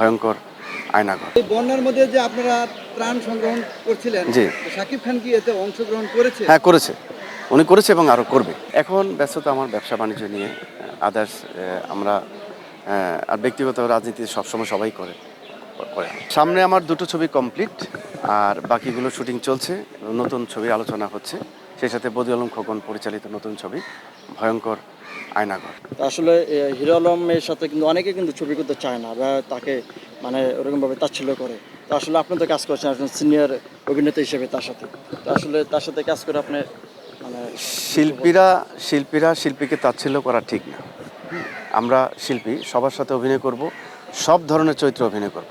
ভয়ঙ্কর আয়নাঘর। এই বন্যার মধ্যে যে আপনারা ত্রাণ সংগ্রহণ করছিলেন জি। তো শাকিব খান কি এতে অংশগ্রহণ করেছে? হ্যাঁ করেছে। উনি করেছে এবং আরও করবে। এখন ব্যস্ততা আমার ব্যবসা বাণিজ্য নিয়ে আদার্স আমরা আর ব্যক্তিগত রাজনীতি সবসময় সবাই করে করে। সামনে আমার দুটো ছবি কমপ্লিট আর বাকিগুলো শুটিং চলছে নতুন ছবির আলোচনা হচ্ছে। সেই সাথে বদি আলম খোকন পরিচালিত নতুন ছবি ভয়ঙ্কর আয়নাঘর। তো আসলে হিরো আলমের সাথে কিন্তু অনেকে কিন্তু ছবি করতে চায় না বা তাকে মানে ওরকমভাবে তাচ্ছিল্য করে। তো আসলে আপনি তো কাজ করছেন একজন সিনিয়র অভিনেতা হিসেবে তার সাথে। তো আসলে তার সাথে কাজ করে আপনি মানে শিল্পীরা শিল্পীরা শিল্পীকে তাচ্ছিল্য করা ঠিক না। আমরা শিল্পী সবার সাথে অভিনয় করব সব ধরনের চরিত্রে অভিনয় করব।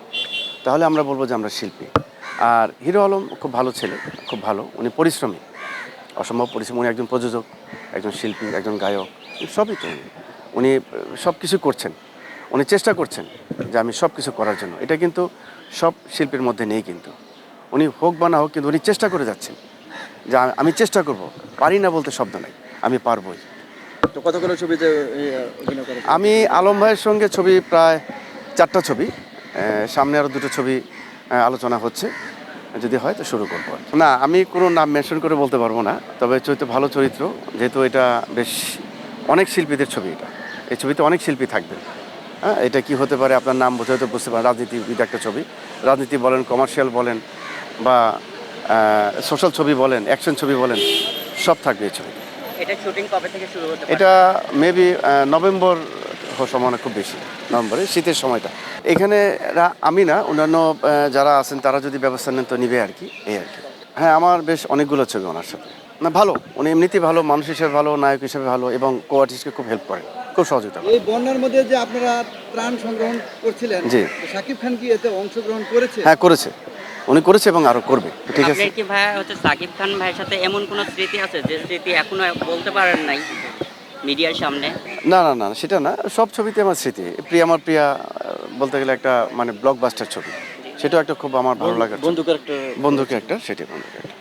তাহলে আমরা বলব যে আমরা শিল্পী। আর হিরো আলম খুব ভালো ছেলে খুব ভালো উনি পরিশ্রমী। অসম্ভব পরিশ্রম। উনি একজন প্রযোজক একজন শিল্পী একজন গায়ক সবই তো উনি। সব কিছু করছেন। উনি চেষ্টা করছেন যে আমি সব কিছু করার জন্য। এটা কিন্তু সব শিল্পীর মধ্যে নেই কিন্তু। উনি হোক বা না হোক কিন্তু উনি চেষ্টা করে যাচ্ছেন যে আমি চেষ্টা করব। পারি না বলতে শব্দ নাই। আমি পারবই। তো কতগুলো ছবিতে আমি আলম ভাইয়ের সঙ্গে ছবি প্রায় চারটা ছবি। সামনে আরও দুটো ছবি আলোচনা হচ্ছে। যদি হয় তো শুরু করব না আমি কোনো নাম মেনশন করে বলতে পারব না তবে চরিত্র ভালো চরিত্র যেহেতু এটা বেশ অনেক শিল্পীদের ছবি এটা। এই ছবিতে অনেক শিল্পী থাকবে। হ্যাঁ এটা কি হতে পারে আপনার নাম বোঝাই তো বুঝতে পারেন রাজনীতিবিদ একটা ছবি। রাজনীতি বলেন কমার্শিয়াল বলেন বা সোশ্যাল ছবি বলেন অ্যাকশন ছবি বলেন সব থাকবে এই ছবি এটা শুটিং কবে থেকে শুরু হতে এটা মেবি নভেম্বর হওয়ার সম্ভাবনা খুব বেশি নভেম্বরে শীতের সময়টা। এখানে আমি না অন্যান্য যারা আছেন তারা যদি ব্যবস্থা নেন তো নিবে আর কি এই আর কি। হ্যাঁ আমার বেশ অনেকগুলো ছবি ওনার সাথে। না ভালো উনি এমনিতেই ভালো মানুষ হিসেবে ভালো নায়ক হিসেবে ভালো এবং কো আর্টিস্টকে খুব হেল্প করেন খুব সহযোগিতা এই বন্যার মধ্যে যে আপনারা ত্রাণ সংগ্রহণ করছিলেন জি। তো শাকিব খান কি এতে অংশগ্রহণ করেছে? হ্যাঁ করেছে। উনি করেছে এবং আরও করবে ঠিক আছে? কি ভাই হচ্ছে সাকিব খান ভাইয়ের সাথে এমন কোনো স্মৃতি আছে যে স্মৃতি এখনও বলতে পারেন নাই? মিডিয়ার সামনে? না না না সেটা না। সব ছবিতে আমার স্মৃতি। প্রিয়া আমার প্রিয়া বলতে গেলে একটা মানে ব্লকবাস্টার ছবি। সেটাও একটা খুব আমার ভালো লাগার বন্ধু ক্যারেক্টার একটা বন্ধুকে একটা সেটাই বন্ধু একটা।